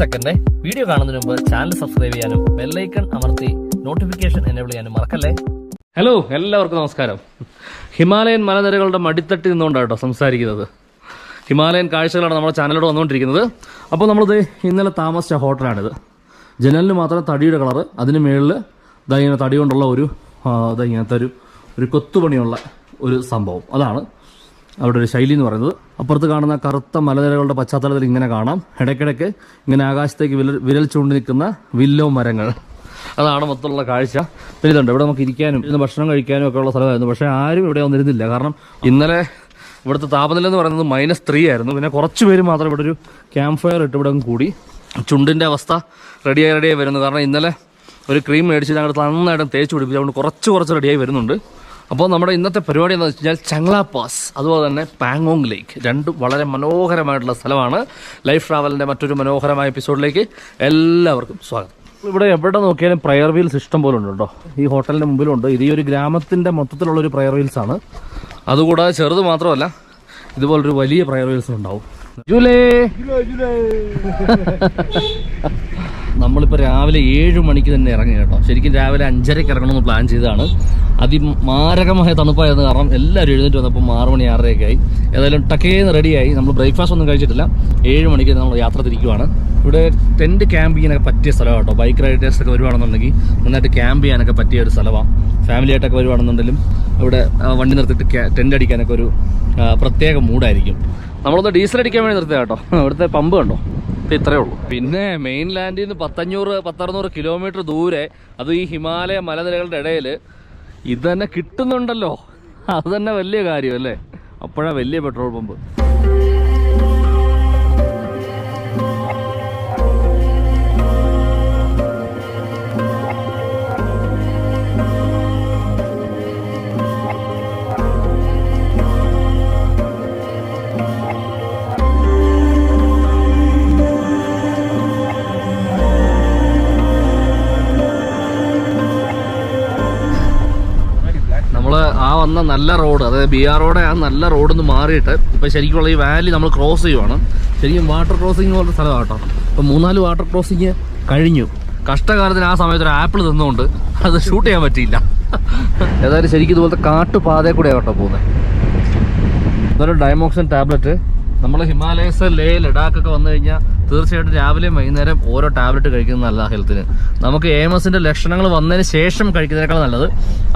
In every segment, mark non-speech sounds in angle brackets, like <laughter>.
Second video കാണുന്നതിന് മുമ്പ് channel subscribe ചെയ്യാനും ബെല്ലൈക്കൺ അമർത്തി നോട്ടിഫിക്കേഷൻ എനേബിൾ ചെയ്യാനും മറക്കല്ലേ? ഹലോ എല്ലാവർക്കും നമസ്കാരം. ഹിമാലയൻ മലനിരകളുടെ മടിത്തട്ടി നിന്നുകൊണ്ടാണ് കേട്ടോ സംസാരിക്കുന്നത്. ഹിമാലയൻ കാഴ്ചകളാണ് നമ്മുടെ ചാനലിലൂടെ വന്നുകൊണ്ടിരിക്കുന്നത്. അപ്പോൾ നമ്മളിത് ഇന്നലെ താമസിച്ച ഹോട്ടലാണിത്. ജനലിന് മാത്രം തടിയുടെ കളറ് അതിന് മുകളിൽ ഇതാ ഇങ്ങനെ തടി കൊണ്ടുള്ള ഒരു ഇതാ ഇങ്ങനത്തെ ഒരു ഒരു കൊത്തുപണിയുള്ള ഒരു സംഭവം. അതാണ് അവിടെ ഒരു ശൈലി എന്ന് പറയുന്നത്. അപ്പുറത്ത് കാണുന്ന കറുത്ത മലനിരകളുടെ പശ്ചാത്തലത്തിൽ ഇങ്ങനെ കാണാം. ഇടയ്ക്കിടയ്ക്ക് ഇങ്ങനെ ആകാശത്തേക്ക് വിരൽ വിരൽ ചൂണ്ടി നിൽക്കുന്ന വില്ലോ മരങ്ങൾ. അതാണ് മൊത്തമുള്ള കാഴ്ച. പിന്നെ ഇവിടെ നമുക്ക് ഇരിക്കാനും ഭക്ഷണം കഴിക്കാനും ഒക്കെ ഉള്ള സ്ഥലമായിരുന്നു. പക്ഷേ ആരും ഇവിടെ വന്നിരുന്നില്ല. കാരണം ഇന്നലെ ഇവിടുത്തെ താപനില എന്ന് പറയുന്നത് മൈനസ് ത്രീ ആയിരുന്നു. പിന്നെ കുറച്ച് പേര് മാത്രം ഇവിടെ ഒരു ക്യാമ്പ് ഫയർ ഇട്ട് ഇവിടെ കൂടി. ചുണ്ടിന്റെ അവസ്ഥ റെഡിയായി റെഡിയായി വരുന്നു. കാരണം ഇന്നലെ ഒരു ക്രീം മേടിച്ച് ഞങ്ങൾ നന്നായിട്ട് തേച്ച് പിടിപ്പിച്ചു അതുകൊണ്ട് കുറച്ച് കുറച്ച് റെഡിയായി വരുന്നുണ്ട്. അപ്പോൾ നമ്മുടെ ഇന്നത്തെ പരിപാടി എന്താ വെച്ച് കഴിഞ്ഞാൽ ചങ്ല പാസ് അതുപോലെ തന്നെ പാങ്ങോങ് ലേക്ക്. രണ്ടും വളരെ മനോഹരമായിട്ടുള്ള സ്ഥലമാണ്. ലൈഫ് ട്രാവലിന്റെ മറ്റൊരു മനോഹരമായ എപ്പിസോഡിലേക്ക് എല്ലാവർക്കും സ്വാഗതം. ഇവിടെ എവിടെ നോക്കിയാലും പ്രയർ വീൽസ് ഇഷ്ടം പോലെ ഉണ്ട് കേട്ടോ. ഈ ഹോട്ടലിന്റെ മുമ്പിലുണ്ട്. ഇത് ഈ ഒരു ഗ്രാമത്തിന്റെ മൊത്തത്തിലുള്ള ഒരു പ്രയർ വീൽസ് ആണ്. അതുകൂടാതെ ചെറുത് മാത്രമല്ല ഇതുപോലൊരു വലിയ പ്രയർ വീൽസ് ഉണ്ടാവും. ജൂലേ! <laughs> നമ്മളിപ്പോൾ രാവിലെ ഏഴ് മണിക്ക് തന്നെ ഇറങ്ങി കേട്ടോ. ശരിക്കും രാവിലെ അഞ്ചരയ്ക്ക് ഇറങ്ങണമെന്ന് പ്ലാൻ ചെയ്തതാണ്. അതിമാരകമായ തണുപ്പായിരുന്നു കാരണം എല്ലാവരും എഴുന്നേറ്റ് വന്നപ്പോൾ ആറ് മണി ആറരയൊക്കെ ആയി. ഏതായാലും ടക്കേന്ന് റെഡിയായി നമ്മൾ ബ്രേക്ക്ഫാസ്റ്റ് ഒന്നും കഴിച്ചിട്ടില്ല. ഏഴ് മണിക്ക് നമ്മൾ യാത്ര തിരിക്കുവാണ്. ഇവിടെ ടെന്റ് ക്യാമ്പ് ചെയ്യാനൊക്കെ പറ്റിയ സ്ഥലമാണ് കേട്ടോ. ബൈക്ക് റൈഡേഴ്സൊക്കെ വരുവാണെന്നുണ്ടെങ്കിൽ നന്നായിട്ട് ക്യാമ്പ് ചെയ്യാനൊക്കെ പറ്റിയ ഒരു സ്ഥലമാണ് ഫാമിലി ആയിട്ടൊക്കെ വരുവാണെന്നുണ്ടെങ്കിലും ഇവിടെ വണ്ടി നിർത്തിയിട്ട് ടെന്റ് അടിക്കാനൊക്കെ ഒരു പ്രത്യേക മൂഡായിരിക്കും നമ്മളൊന്ന് ഡീസൽ അടിക്കാൻ വേണ്ടി നിർത്തിയ കേട്ടോ. <laughs> ഇവിടുത്തെ പമ്പ് കണ്ടോ? ഇപ്പം ഇത്രയേ ഉള്ളൂ. പിന്നെ മെയിൻ ലാൻഡിൽ നിന്ന് പത്തഞ്ഞൂറ് പത്തറുന്നൂറ് കിലോമീറ്റർ ദൂരെ അത് ഈ ഹിമാലയ മലനിരകളുടെ ഇടയിൽ ഇത് തന്നെ കിട്ടുന്നുണ്ടല്ലോ. അത് തന്നെ വലിയ കാര്യം അല്ലേ? അപ്പോഴാണ് വലിയ പെട്രോൾ പമ്പ്. വന്ന നല്ല റോഡ് അതായത് ബി ആർ റോഡ് ആ നല്ല റോഡിൽ നിന്ന് മാറിയിട്ട് ഇപ്പം ശരിക്കുള്ള ഈ വാലി നമ്മൾ ക്രോസ് ചെയ്യുവാണ്. ശരിക്കും വാട്ടർ ക്രോസിംഗ് പോലത്തെ സ്ഥലമാണ് കേട്ടോ. ഇപ്പം മൂന്നാൽ വാട്ടർ ക്രോസിങ് കഴിഞ്ഞു. കഷ്ടകാലത്തിന് ആ സമയത്ത് ഒരു ആപ്പിൾ തിന്നുകൊണ്ട് അത് ഷൂട്ട് ചെയ്യാൻ പറ്റിയില്ല. ഏതായാലും ശരിക്കും ഇതുപോലത്തെ കാട്ടുപാതയിൽ കൂടെയാണ് കേട്ടോ പോകുന്നത്. ഇതൊരു ഡയമോക്സിൻ ടാബ്ലറ്റ് നമ്മൾ ഹിമാലയസ് ലേ ലഡാക്കൊക്കെ വന്നു കഴിഞ്ഞാൽ തീർച്ചയായിട്ടും രാവിലെയും വൈകുന്നേരം ഓരോ ടാബ്ലറ്റ് കഴിക്കുന്നത് നല്ല ഹെൽത്തിന്. നമുക്ക് എ ലക്ഷണങ്ങൾ വന്നതിന് ശേഷം കഴിക്കുന്നതിനേക്കാൾ നല്ലത്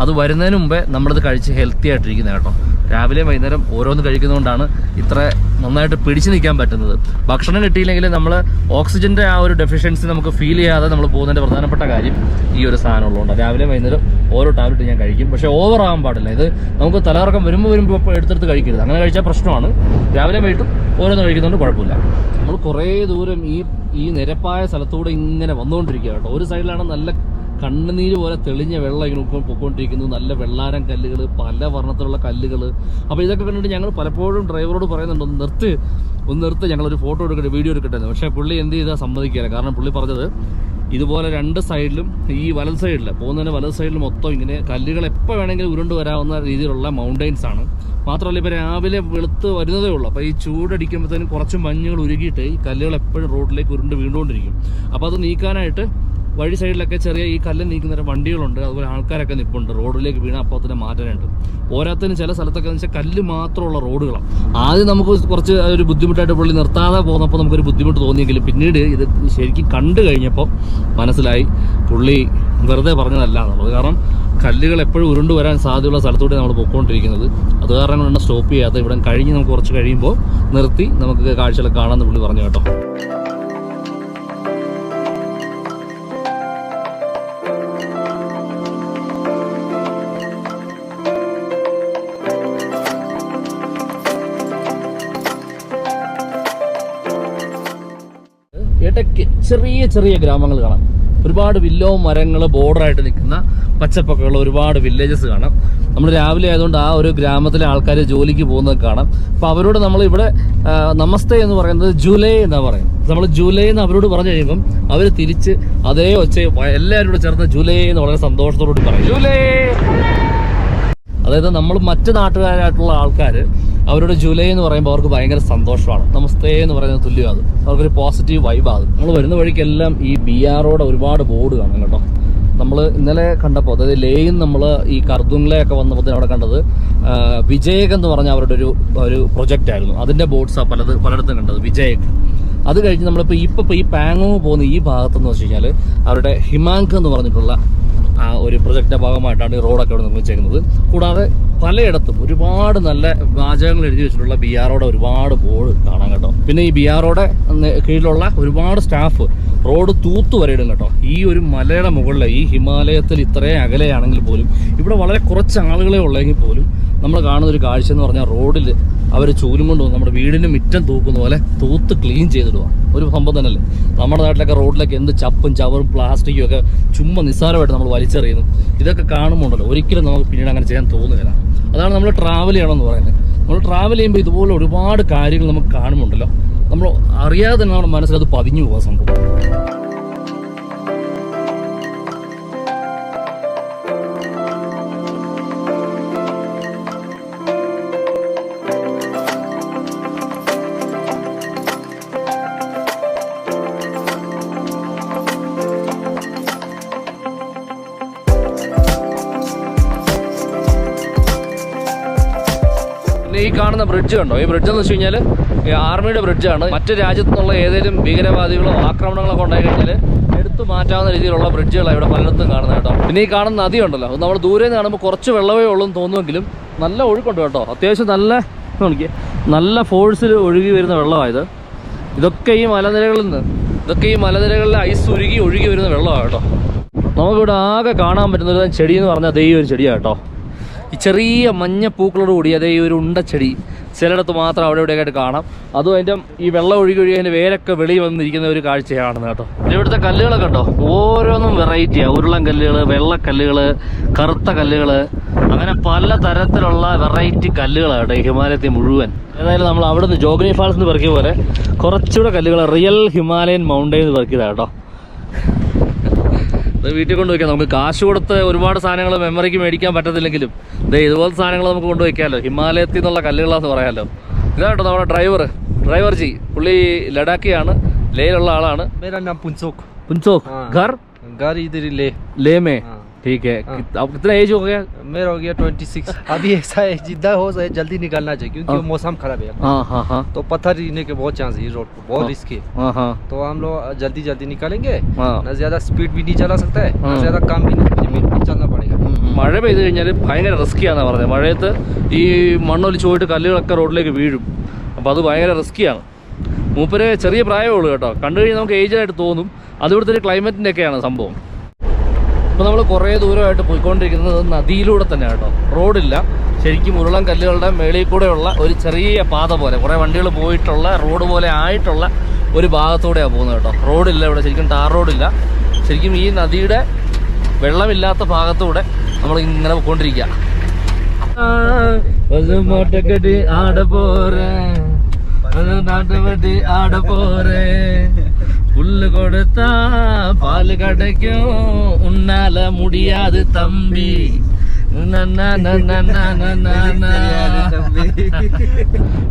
അത് വരുന്നതിന് മുമ്പേ നമ്മളത് കഴിച്ച് ഹെൽത്തി ആയിട്ടിരിക്കുന്നത് കേട്ടോ. രാവിലെയും വൈകുന്നേരം ഓരോന്ന് കഴിക്കുന്നതുകൊണ്ടാണ് ഇത്ര നന്നായിട്ട് പിടിച്ചു നിൽക്കാൻ പറ്റുന്നത്. ഭക്ഷണം കിട്ടിയില്ലെങ്കിൽ നമ്മൾ ഓക്സിജന്റെ ആ ഒരു ഡെഫിഷ്യൻസി നമുക്ക് ഫീൽ ചെയ്യാതെ നമ്മൾ പോകുന്നതിന്റെ പ്രധാനപ്പെട്ട കാര്യം ഈ ഒരു സാധനം ഉള്ളതുകൊണ്ട് രാവിലെ വൈകുന്നേരം ഓരോ ടാബ്ലറ്റ് ഞാൻ കഴിക്കും. പക്ഷേ ഓവർ ആകാൻ പാടില്ല. ഇത് നമുക്ക് തലകറക്കം വരുമ്പോൾ വരുമ്പോൾ എടുത്തെടുത്ത് കഴിക്കരുത്. അങ്ങനെ കഴിച്ചാൽ പ്രശ്നമാണ്. രാവിലെ വൈകിട്ടും ഓരോന്ന് കഴിക്കുന്നതുകൊണ്ട് കുഴപ്പമില്ല. നമ്മൾ കുറേ ദൂരം ഈ ഈ നിരപ്പായ സ്ഥലത്തൂടെ ഇങ്ങനെ വന്നുകൊണ്ടിരിക്കുക കേട്ടോ. ഒരു സൈഡിലാണ് നല്ല കണ്ണുനീര് പോലെ തെളിഞ്ഞ വെള്ളം ഇങ്ങനെ ഉപ്പ് പൊക്കോണ്ടിരിക്കുന്നു. നല്ല വെള്ളാരം കല്ലുകൾ പല വർണത്തിലുള്ള കല്ലുകൾ അപ്പോൾ ഇതൊക്കെ കണ്ടിട്ട് ഞങ്ങൾ പലപ്പോഴും ഡ്രൈവറോട് പറയുന്നുണ്ട് ഒന്ന് നിർത്ത് ഒന്ന് നിർത്ത് ഞങ്ങളൊരു ഫോട്ടോ എടുക്കട്ടെ വീഡിയോ എടുക്കട്ടെ എന്ന്. പക്ഷേ പുള്ളി എന്ത് ചെയ്താൽ സമ്മതിക്കില്ല. കാരണം പുള്ളി പറഞ്ഞത് ഇതുപോലെ രണ്ട് സൈഡിലും ഈ വലത് സൈഡിൽ പോകുന്നതിന് വലത് സൈഡിൽ മൊത്തം ഇങ്ങനെ കല്ലുകൾ എപ്പോൾ വേണമെങ്കിലും ഉരുണ്ട് വരാവുന്ന രീതിയിലുള്ള മൗണ്ടെയ്ൻസ് ആണ്. മാത്രമല്ല ഇപ്പോൾ രാവിലെ വെളുത്ത് വരുന്നതേ ഉള്ളൂ. അപ്പോൾ ഈ ചൂടടിക്കുമ്പോഴത്തേനും കുറച്ച് മഞ്ഞുകൾ ഉരുകിയിട്ട് ഈ കല്ലുകൾ എപ്പോഴും റോഡിലേക്ക് ഉരുണ്ട് വീണ്ടുകൊണ്ടിരിക്കും അപ്പോൾ അത് നീക്കാനായിട്ട് വഴി സൈഡിലൊക്കെ ചെറിയ ഈ കല്ല് നീക്കുന്ന വണ്ടികളുണ്ട്. അതുപോലെ ആൾക്കാരൊക്കെ നിൽപ്പുണ്ട് റോഡിലേക്ക് വീണ അപ്പോൾ തന്നെ മാറ്റാനുണ്ട് പോരാത്തതിന് ചില സ്ഥലത്തൊക്കെ എന്ന് വെച്ചാൽ കല്ല് മാത്രമുള്ള റോഡുകളാണ് ആദ്യം നമുക്ക് കുറച്ച് ഒരു ബുദ്ധിമുട്ടായിട്ട് പുള്ളി നിർത്താതെ പോകുന്നപ്പോൾ നമുക്കൊരു ബുദ്ധിമുട്ട് തോന്നിയെങ്കിലും പിന്നീട് ഇത് ശരിക്കും കണ്ടു കഴിഞ്ഞപ്പോൾ മനസ്സിലായി പുള്ളി വെറുതെ പറഞ്ഞതല്ല എന്നുള്ളത് കാരണം കല്ലുകൾ എപ്പോഴും ഉരുണ്ടു വരാൻ സാധ്യതയുള്ള സ്ഥലത്തൂടെ നമ്മൾ പൊയ്ക്കൊണ്ടിരിക്കുന്നത്. അത് കാരണം കൊണ്ടാണ് സ്റ്റോപ്പ് ചെയ്യാതെ ഇവിടെ കഴിഞ്ഞ് നമുക്ക് കുറച്ച് കഴിയുമ്പോൾ നിർത്തി നമുക്ക് കാഴ്ചകളൊക്കെ കാണാമെന്ന് പുള്ളി പറഞ്ഞു കേട്ടോ. ഇടയ്ക്ക് ചെറിയ ചെറിയ ഗ്രാമങ്ങൾ കാണാം. ഒരുപാട് വില്ലോ മരങ്ങൾ ബോർഡറായിട്ട് നിൽക്കുന്ന പച്ചപ്പൊക്കെയുള്ള ഒരുപാട് വില്ലേജസ് കാണാം. നമ്മൾ രാവിലെ ആയതുകൊണ്ട് ആ ഒരു ഗ്രാമത്തിലെ ആൾക്കാർ ജോലിക്ക് പോകുന്നത് കാണാം. അപ്പോൾ അവരോട് നമ്മൾ ഇവിടെ നമസ്തേ എന്ന് പറയുന്നത് ജൂലൈ എന്നാണ് പറയും. നമ്മൾ ജൂലൈ എന്ന് അവരോട് പറഞ്ഞു കഴിയുമ്പം അവർ തിരിച്ച് അതേ ഒച്ച എല്ലാവരും കൂടെ ചേർന്ന് ജൂലൈ എന്ന് വളരെ സന്തോഷത്തോടുകൂടി പറയും. ജൂലൈ! അതായത് നമ്മൾ മറ്റ് നാട്ടുകാരായിട്ടുള്ള ആൾക്കാർ അവരുടെ ജൂലൈ എന്ന് പറയുമ്പോൾ അവർക്ക് ഭയങ്കര സന്തോഷമാണ്. നമസ്തേ എന്ന് പറയുന്നത് തുല്യമാണ് അവർക്കൊരു പോസിറ്റീവ് വൈബാണ് നമ്മൾ വരുന്ന വഴിക്കെല്ലാം ഈ ബി ആറോടെ ഒരുപാട് ബോർഡ് കാണും കേട്ടോ. നമ്മൾ ഇന്നലെ കണ്ടപ്പോൾ അതായത് ലേയിൽ നമ്മൾ ഈ കർദുങ്ലയൊക്കെ വന്നപ്പോൾ അവിടെ കണ്ടത് വിജയക് എന്ന് പറഞ്ഞ അവരുടെ ഒരു ഒരു പ്രൊജക്റ്റ് ആയിരുന്നു. അതിന്റെ ബോർഡ്സാണ് പലത് പലയിടത്തും കണ്ടത് വിജയക്. അത് കഴിഞ്ഞ് നമ്മളിപ്പോൾ ഇപ്പം ഈ പാങ്ങോ പോകുന്ന ഈ ഭാഗത്തെന്ന് വെച്ച് കഴിഞ്ഞാൽ അവരുടെ ഹിമാങ്ക് എന്ന് പറഞ്ഞിട്ടുള്ള ആ ഒരു പ്രൊജക്റ്റിന്റെ ഭാഗമായിട്ടാണ് ഈ റോഡൊക്കെ അവിടെ നിർമ്മിച്ചേക്കുന്നത്. കൂടാതെ പലയിടത്തും ഒരുപാട് നല്ല വാചകങ്ങൾ എഴുതി വെച്ചിട്ടുള്ള ബി ആറോടെ ഒരുപാട് ബോർഡ് കാണാം കേട്ടോ. പിന്നെ ഈ ബി ആറോടെ കീഴിലുള്ള ഒരുപാട് സ്റ്റാഫ് റോഡ് തൂത്തു വരെ ഇടും കേട്ടോ. ഈ ഒരു മലയുടെ മുകളിൽ ഈ ഹിമാലയത്തിൽ ഇത്രയും അകലെയാണെങ്കിൽ പോലും ഇവിടെ വളരെ കുറച്ച് ആളുകളെ ഉള്ളെങ്കിൽ പോലും നമ്മൾ കാണുന്ന ഒരു കാഴ്ച എന്ന് പറഞ്ഞാൽ റോഡിൽ അവർ ചൂലും കൊണ്ട് നമ്മുടെ വീടിന് മുറ്റം തൂക്കുന്ന പോലെ തൂത്ത് ക്ലീൻ ചെയ്തിടുക ഒരു സംഭവം തന്നെയല്ലേ? നമ്മുടെ നാട്ടിലൊക്കെ റോഡിലൊക്കെ എന്ത് ചപ്പും ചവറും പ്ലാസ്റ്റിക്കും ഒക്കെ ചുമ്മാ നിസ്സാരമായിട്ട് നമ്മൾ വലിച്ചെറിയുന്നു. ഇതൊക്കെ കാണുമ്പോണ്ടല്ലോ ഒരിക്കലും നമുക്ക് പിന്നീട് അങ്ങനെ ചെയ്യാൻ തോന്നുകയില്ല. അതാണ് നമ്മൾ ട്രാവൽ ചെയ്യണമെന്ന് പറയുന്നത്. നമ്മൾ ട്രാവൽ ചെയ്യുമ്പോൾ ഇതുപോലെ ഒരുപാട് കാര്യങ്ങൾ നമുക്ക് കാണുമുണ്ടല്ലോ നമ്മൾ അറിയാതെ തന്നെ നമ്മുടെ മനസ്സിൽ അത് പതിഞ്ഞു പോകാൻ സംഭവം. കാണുന്ന ബ്രിഡ്ജ് കണ്ടോ? ഈ ബ്രിഡ്ജ് എന്ന് വെച്ച് കഴിഞ്ഞാൽ ആർമിയുടെ ബ്രിഡ്ജാണ് മറ്റ് രാജ്യത്തു നിന്നുള്ള ഏതെങ്കിലും ഭീകരവാദികളോ ആക്രമണങ്ങളൊക്കെ ഉണ്ടായി കഴിഞ്ഞാൽ എടുത്തു മാറ്റാവുന്ന രീതിയിലുള്ള ബ്രിഡ്ജുകളാണ് ഇവിടെ പലയിടത്തും കാണുന്നത് കേട്ടോ. പിന്നെ ഈ കാണുന്ന നദി ഉണ്ടല്ലോ നമ്മൾ ദൂരെ നിന്ന് കാണുമ്പോൾ കുറച്ച് വെള്ളമേ ഉള്ളൂ എന്ന് തോന്നുമെങ്കിലും നല്ല ഒഴുക്കുണ്ട് കേട്ടോ. അത്യാവശ്യം നല്ല നോക്കിയേ നല്ല ഫോഴ്സിൽ ഒഴുകി വരുന്ന വെള്ളമായത് ഇതൊക്കെ ഈ മലനിരകളിൽ നിന്ന് ഇതൊക്കെ ഈ മലനിരകളിലെ ഐസ് ഉരുകി ഒഴുകി വരുന്ന വെള്ളമാണ് കേട്ടോ. നമുക്കിവിടെ ആകെ കാണാൻ പറ്റുന്ന ഒരു ചെടി എന്ന് പറഞ്ഞാൽ ദൈവം ഒരു ചെടിയാണ് കേട്ടോ. ചെറിയ മഞ്ഞ പൂക്കളോട് കൂടി അതേ ഈ ഒരു ഉണ്ടച്ചെടി ചിലയിടത്ത് മാത്രം അവിടെ ഇവിടെയൊക്കെ കാണാം. അതും അതിന്റെ ഈ വെള്ളം ഒഴുകി ഒഴുകി അതിന്റെ വേരൊക്കെ വെളിയിൽ വന്നിരിക്കുന്ന ഒരു കാഴ്ചയാണ് കേട്ടോ. ഇവിടുത്തെ കല്ലുകളൊക്കെ ഉണ്ടോ? ഓരോന്നും വെറൈറ്റിയാണ് ഉരുളൻ കല്ലുകൾ വെള്ളക്കല്ലുകൾ കറുത്ത കല്ലുകൾ അങ്ങനെ പല തരത്തിലുള്ള വെറൈറ്റി കല്ലുകളാണ് കേട്ടോ ഹിമാലയത്തിൽ മുഴുവൻ. ഏതായാലും നമ്മൾ അവിടെ നിന്ന് ജോഗിനി ഫാൾസ് എന്ന് പറക്കിയ പോലെ കുറച്ചുകൂടെ കല്ലുകൾ റിയൽ ഹിമാലയൻ മൗണ്ടൈൻ എന്ന് പറക്കിയതാണ് കേട്ടോ. അത് വീട്ടിൽ കൊണ്ടുവയ്ക്കാം. നമുക്ക് കാശ് കൊടുത്ത് ഒരുപാട് സാധനങ്ങൾ മെമ്മറിക്ക് മേടിക്കാൻ പറ്റത്തില്ലെങ്കിലും ഇതേ ഇതുപോലത്തെ സാധനങ്ങൾ നമുക്ക് കൊണ്ടുവയ്ക്കാമല്ലോ. ഹിമാലയത്തിൽ നിന്നുള്ള കല്ലുകളാന്ന് പറയാമല്ലോ. ഇതാട്ടോ നമ്മുടെ ഡ്രൈവർ ഡ്രൈവർ ജി പുള്ളി ലഡാക്കിയാണ്. ലേയിലുള്ള ആളാണ്. പുൻസോക്ക് പുൻസോക്ക് ഘർ ഘർ ഇതിൽ ലേ ലേ ठीक है हाँ। कित- अब कितना एज हो गया मेरा हो गया ट्वेंटी सिक्स अभी ऐसा है जिद्दा हो जाए जल्दी निकलना चाहिए क्योंकि हाँ। वो मौसम खराब है हाँ हाँ हाँ तो पत्थर गिरने के बहुत चांस है ये रोड पर बहुत हाँ। रिस्क है हाँ हाँ तो हम लोग जल्दी जल्दी निकालेंगे हाँ ना ज्यादा स्पीड भी नहीं चला सकता है ना हाँ। ज्यादा कम भी नहीं लिमिट में चलना पड़ेगा മഴ പെയ്ത് കഴിഞ്ഞാൽ ഭയങ്കര റിസ്ക്കിയാണെന്ന് പറഞ്ഞത് മഴയത്ത് ഈ മണ്ണൊലിച്ച് പോയിട്ട് കല്ലുകളൊക്കെ റോഡിലേക്ക് വീഴും അപ്പോൾ അത് ഭയങ്കര റിസ്ക്കിയാണ് മൂപ്പര് ചെറിയ പ്രായമേ ഉള്ളൂ കേട്ടോ കണ്ടു കഴിഞ്ഞാൽ നമുക്ക് ഏജായിട്ട് തോന്നും അത് ഇവിടുത്തെ ഒരു ക്ലൈമറ്റിൻ്റെ ഒക്കെയാണ് സംഭവം ഇപ്പോൾ നമ്മൾ കുറേ ദൂരമായിട്ട് പോയിക്കൊണ്ടിരിക്കുന്നത് നദിയിലൂടെ തന്നെ കേട്ടോ. റോഡില്ല. ശരിക്കും ഉരുളം കല്ലുകളുടെ മേളിൽ കൂടെയുള്ള ഒരു ചെറിയ പാത പോലെ കുറേ വണ്ടികൾ പോയിട്ടുള്ള റോഡ് പോലെ ആയിട്ടുള്ള ഒരു ഭാഗത്തൂടെയാണ് പോകുന്നത് കേട്ടോ. റോഡില്ല ഇവിടെ ശരിക്കും ടാർ റോഡില്ല. ശരിക്കും ഈ നദിയുടെ വെള്ളമില്ലാത്ത ഭാഗത്തൂടെ നമ്മൾ ഇങ്ങനെ പോയിക്കൊണ്ടിരിക്കുക ആട നാട്ടുവെട്ടി ആട പോറേ പുല്ല് கொடுத்தா പാൽ കടയ്ക്കും. ഉണ്ണാല മുടിയാത് തമ്പി.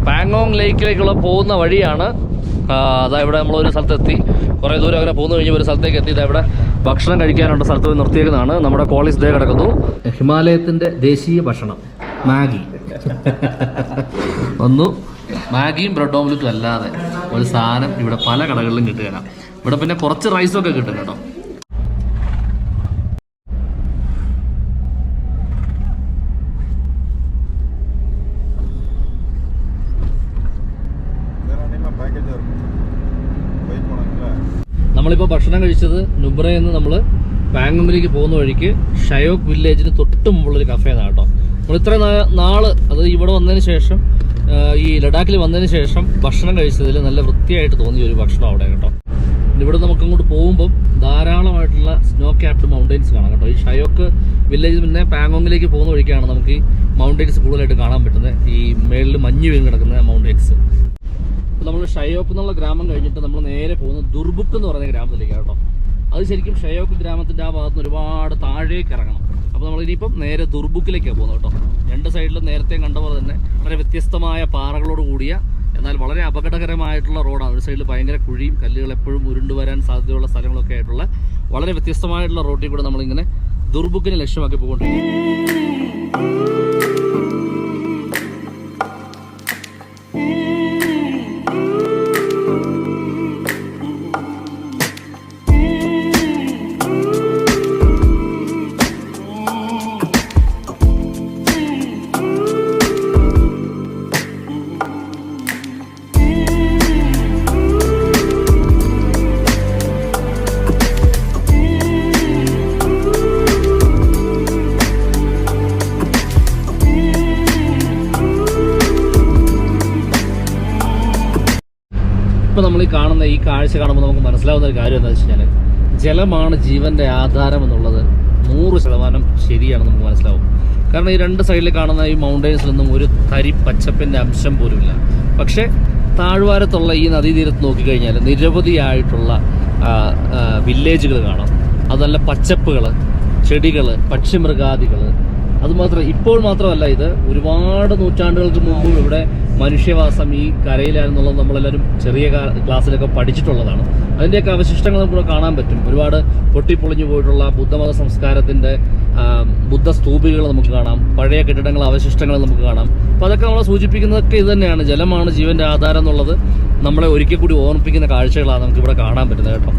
പാങ്ങോങ് ലേക്കിലേക്കുള്ള പോകുന്ന വഴിയാണ് അതാ ഇവിടെ നമ്മൾ നമ്മളൊരു സ്ഥലത്തെത്തി. കുറേ ദൂരം അങ്ങനെ പോകുന്ന കഴിഞ്ഞ് ഒരു സ്ഥലത്തേക്ക് എത്തി. ഇതാ ഇവിടെ ഭക്ഷണം കഴിക്കാനുള്ള സ്ഥലത്ത് പോയി നിർത്തിയേക്കുന്നതാണ്. നമ്മുടെ കോളേജ് ദേ കിടക്കുന്നു. ഹിമാലയത്തിന്റെ ദേശീയ ഭക്ഷണം മാഗി. ഒന്നു മാഗിയും ബ്രെഡ് ഓംലറ്റും അല്ലാതെ. ഒരു സാധനം ഇവിടെ പല കടകളിലും കിട്ടുകയില്ല ഇവിടെ പിന്നെ കുറച്ച് റൈസൊക്കെ കിട്ടും കേട്ടോ. നമ്മളിപ്പോൾ ഭക്ഷണം കഴിച്ചത് നുബ്രയിൽ നിന്ന് നമ്മൾ ബാങ്കോങ്ങിലേക്ക് പോകുന്ന വഴിക്ക് ഷയോക്ക് വില്ലേജിന് തൊട്ട് മുമ്പുള്ളൊരു കഫേന്നാണ് കേട്ടോ. നമ്മൾ ഇത്ര നാൾ അത് ഇവിടെ വന്നതിന് ശേഷം ഈ ലഡാക്കിൽ വന്നതിന് ശേഷം ഭക്ഷണം കഴിച്ചതിൽ നല്ല വൃത്തിയായിട്ട് തോന്നിയ ഒരു ഭക്ഷണം അവിടെ കേട്ടോ. ഇവിടെ നമുക്ക് അങ്ങോട്ട് പോകുമ്പം ധാരാളമായിട്ടുള്ള സ്നോ ക്യാപ്ഡ് മൗണ്ടൈൻസ് കാണാം കേട്ടോ. ഈ ഷയോക്ക് വില്ലേജിൽ നിന്ന് പാങ്കോങ്ങിലേക്ക് പോകുന്ന വഴിക്കാണ് നമുക്ക് ഈ മൗണ്ടൈൻസ് കൂടുതലായിട്ട് കാണാൻ പറ്റുന്നത്. ഈ മേളിൽ മഞ്ഞ് വീണ് കിടക്കുന്ന മൗണ്ടൈൻസ് നമ്മൾ ഷയോക്ക് എന്നുള്ള ഗ്രാമം കഴിഞ്ഞിട്ട് നമ്മൾ നേരെ പോകുന്ന ദുർബുക്ക് എന്ന് പറയുന്ന ഗ്രാമത്തിലേക്കാണ് കേട്ടോ. അത് ശരിക്കും ഷയോക്ക് ഗ്രാമത്തിന്റെ ആ ഭാഗത്ത് ഒരുപാട് താഴേക്ക് ഇറങ്ങണം. അപ്പോൾ നമ്മൾ ഇനിയിപ്പം നേരെ ദുർബുക്കിലേക്കാണ് പോകുന്നത് കേട്ടോ. രണ്ട് സൈഡിലും നേരത്തെ കണ്ട പോലെ തന്നെ വളരെ വ്യത്യസ്തമായ പാറകളോട് കൂടിയ എന്നാൽ വളരെ അപകടകരമായിട്ടുള്ള റോഡാണ് ഒരു സൈഡിൽ ഭയങ്കര കുഴിയും കല്ലുകൾ എപ്പോഴും ഉരുണ്ടു വരാൻ സാധ്യതയുള്ള സ്ഥലങ്ങളൊക്കെ ആയിട്ടുള്ള വളരെ വ്യത്യസ്തമായിട്ടുള്ള റോഡിൽ കൂടെ നമ്മളിങ്ങനെ ദുർബുക്കിനെ ലക്ഷ്യമാക്കി പോകൊണ്ടിരിക്കും കാണുന്ന ഈ കാഴ്ച കാണുമ്പോൾ നമുക്ക് മനസ്സിലാവുന്ന ഒരു കാര്യം എന്താ വെച്ച് കഴിഞ്ഞാൽ ജലമാണ് ജീവന്റെ ആധാരം എന്നുള്ളത് നൂറ് ശതമാനം ശരിയാണ് നമുക്ക് മനസ്സിലാവും. കാരണം ഈ രണ്ട് സൈഡിൽ കാണുന്ന ഈ മൗണ്ടൈൻസിലൊന്നും ഒരു തരി പച്ചപ്പിന്റെ അംശം പോലുമില്ല പക്ഷേ താഴ്വാരത്തുള്ള ഈ നദീതീരത്ത് നോക്കിക്കഴിഞ്ഞാൽ നിരവധിയായിട്ടുള്ള വില്ലേജുകൾ കാണാം. അതല്ല പച്ചപ്പുകൾ ചെടികൾ പക്ഷിമൃഗാദികൾ അതുമാത്രം ഇപ്പോൾ മാത്രമല്ല ഇത് ഒരുപാട് നൂറ്റാണ്ടുകൾക്ക് മുമ്പും ഇവിടെ മനുഷ്യവാസം ഈ കരയിലായിരുന്നുള്ളത് നമ്മളെല്ലാവരും ചെറിയ ക്ലാസ്സിലൊക്കെ പഠിച്ചിട്ടുള്ളതാണ്. അതിന്റെയൊക്കെ അവശിഷ്ടങ്ങൾ നമുക്ക് കാണാൻ പറ്റും. ഒരുപാട് പൊട്ടിപ്പൊളിഞ്ഞു പോയിട്ടുള്ള ബുദ്ധമത സംസ്കാരത്തിന്റെ ബുദ്ധ സ്തൂപികൾ നമുക്ക് കാണാം. പഴയ കെട്ടിടങ്ങൾ അവശിഷ്ടങ്ങൾ നമുക്ക് കാണാം. അപ്പോൾ അതൊക്കെ നമ്മളെ സൂചിപ്പിക്കുന്നതൊക്കെ ഇത് തന്നെയാണ്. ജലമാണ് ജീവന്റെ ആധാരം എന്നുള്ളത് നമ്മളെ ഒരിക്കൽ കൂടി ഓർമ്മിപ്പിക്കുന്ന കാഴ്ചകളാണ് നമുക്ക് ഇവിടെ കാണാൻ പറ്റുന്നത് കേട്ടോ.